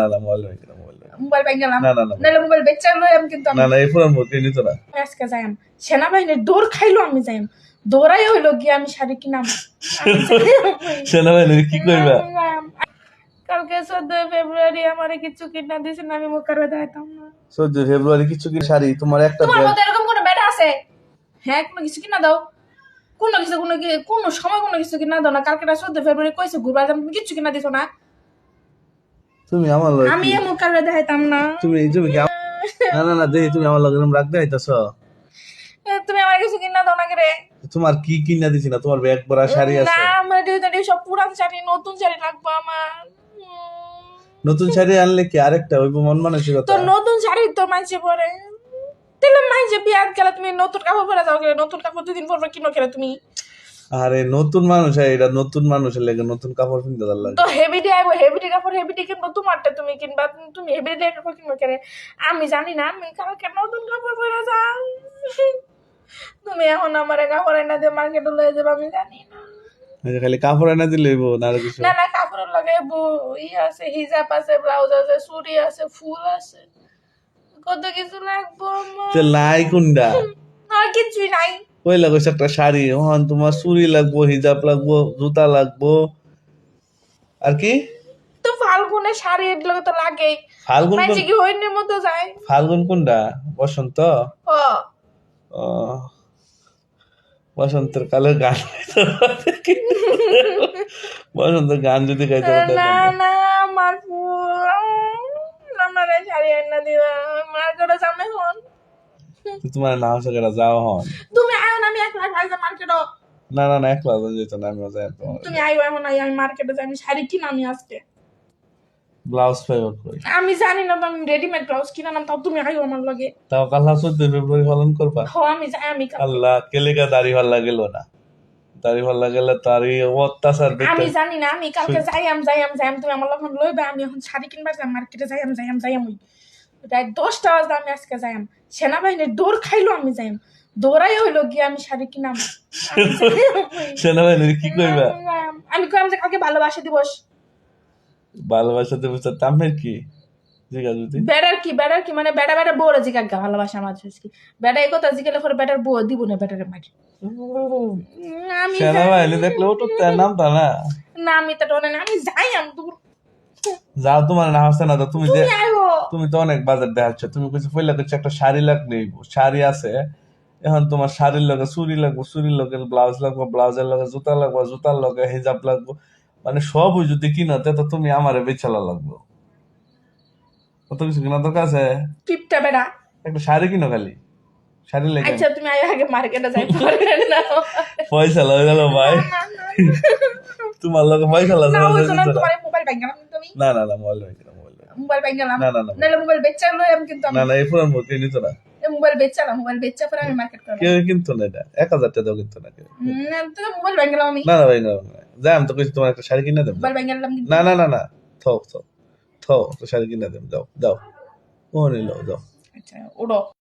না না না মোবাইল ভাই না মোবাইল ভাই মোবাইল ব্যাংক গেলাম না না না নাহলে মোবাইল বেচা লইম কিন্তু আমি না না এই ফোন মুখে নিত না। আজকে যাইম সেনাবাহিনীর দৌড় খাইলো আমি যাইম দৌড়াই হইল গিয়ে আমি শাড়ি কিনাম। আমি কি কইবা? কালকে চোদ্দই ফেব্রুয়ারি আমারে কিছু কিনা দিয়েছেন আমি মুখার দাইতাম না। চোদ্দ ফেব্রুয়ারি কিছু কি শাড়ি তোমার একটা তোমার মতো এরকম কোনো আছে? হ্যাঁ কোনো কিছু কিনা দাও। কোনো কিছু কোনো কোনো সময় কোনো কিছু কিনা দাও না। কালকে চোদ্দ ফেব্রুয়ারি কইছে ঘুরবার যাম তুমি কিছু কিনা দিছো না। তুমি আমার লগে আমি কি- এ মুখার দেখাইতাম না। তুমি তুমি না না না দেখি তুমি আমার লগে আইতাছ এ, তুমি আমার কিছু কিনা দাও না রে তোমার কি কিনা দিছি না? তোমার ব্যাগ ভরা শাড়ি আছে। না আমার ডিউটি সব পুরান শাড়ি নতুন শাড়ি লাগবে আমার। নতুন শাড়ি আনলে কি আরেকটা ওই মন মানসিকতা? তোর নতুন শাড়ি তোর মাইছে পরে। তাহলে মাইছে বিয়াত গেলে তুমি নতুন কাপড় পরে যাও গেলে নতুন কাপড় দুদিন পর পর কিনো খেলে তুমি? আরে নতুন মানুষ হ্যাঁ, এটা নতুন মানুষের লেগে নতুন কাপড় কিনতে তার লাগে। তো হেভিডি আইবো হেভিডি কাপড় হেভিডি কিনবো তোমারটা তুমি কিনবা তুমি হেভিডি কাপড় কিনবো কেন? আমি জানি না আমি কালকে নতুন কাপড় পরে যাও তুমি এখন আমার কাপড় এনে দিয়ে মার্কেটে লয়ে যাবে আমি জানি না। খালি কাপড় এনে দিলে না আর কিছু? না না কাপড়ের লাগে ই আছে হিজাব আছে ব্লাউজ আছে চুড়ি আছে ফুল আছে। কত কিছু লাগবো আমার। লাই কুন্ডা? আর কিছুই নাই। ওই লাগছে একটা শাড়ি হন তোমার চুড়ি লাগবো হিজাব লাগবো জুতা লাগবো। আর কি? তো ফাল্গুনে শাড়ি এগুলো তো লাগেই। ফাল্গুন কি হইনের মতো যায়? ফাল্গুন কোনটা? বসন্ত? ও। বসন্তের কালে গান বসন্তের গান যদি গাইতে পারতে না না আমার ফুল আমার শাড়ি এনে দিবা। মার্কেটে সামনে হন। তোমার নাম সাথে যাও হন। তুমি আমি একলা খাইতে মার্কেটে না না না একলা যেত না আমিও যাই তুমি আইও এমন আই আমি মার্কেটে যাই আমি শাড়ি কিনা আমি আজকে। ব্লাউজ পাইব কই আমি জানি না আমি রেডিমেড ব্লাউজ কিনা নাম তাও তুমি আইও আমার লগে। তাও কাল্লা চোদ্দ ফেব্রুয়ারি পালন করবা? হো আমি যাই আমি আল্লাহ কেলেকা দাড়ি গেল না। দাড়ি ভাল্লা গেলে তার এই অত্যাচার আমি জানি না আমি কালকে যাই আম যাই আম যাই আম তুমি আমার লগে লইবা আমি এখন শাড়ি কিনবার যাই মার্কেটে যাই আম যাই আম যাই আমি রাত দশটা বাজে আমি আজকে যাই আম সেনাবাহিনীর দৌড় খাইলো আমি যাই আম দৌড়াই হইল গিয়ে আমি শাড়ি কিনাম কি কইবা? আমি কইলাম যে কালকে ভালোবাসা দিবস। ভালোবাসা দেবো তামের কি? কি কি? মানে বেড়া বেড়া বউরে জিগা গা ভালোবাসা আমার কি? বেড়া এই কথা জিগালে পরে বউ দিব না বেড়ারে মারি। আমি সেনাবাহিনী দেখলে ওটো তার নাম তা না? না আমি তো না আমি যাই আম দূর যাও তোমার না হচ্ছে না তুমি যে তুমি তুমি তো অনেক বাজার দেখাচ্ছ তুমি কিছু কিছু একটা শাড়ি লাগবে শাড়ি আছে এখন তোমার শাড়ির লগে চুরি লাগবো চুরির লগে ব্লাউজ লাগবো ব্লাউজের লগে জুতা লাগবো জুতার লগে হিজাব লাগবো। মানে সবই যদি কিনতে তো তুমি আমারে বেচালা লাগবো। কত কিছু কিনা দরকার আছে? টিপটা বেড়া। একটা শাড়ি কিনো খালি। শাড়ি লেগে। আচ্ছা তুমি আগে আগে মার্কেটে যাই না পয়সা লয়ে গেল ভাই। তোমার লগে পয়সা লাগে না ওই শোনো তোমার মোবাইল ব্যাংক তুমি না না না mobile bank mobile mobile bank না না না মোবাইল বেচা লই আমি কিন্তু না না এই ফোন মধ্যে নিত না। মোবাইল বেচা না মোবাইল বেচা পরে আমি মার্কেট করলাম কেউ কিন্তু না এটা এক হাজার টাকা দাও কিন্তু না কেউ। না তো মোবাইল ব্যাংক আমি। না না ভাই না। যাই আমি তো কিছু তোমার একটা শাড়ি কিনে দেবো। মোবাইল গেলাম না না না না থো থো থো তো শাড়ি কিনে দেবো দাও দাও ও নিল দাও আচ্ছা ওড়ো।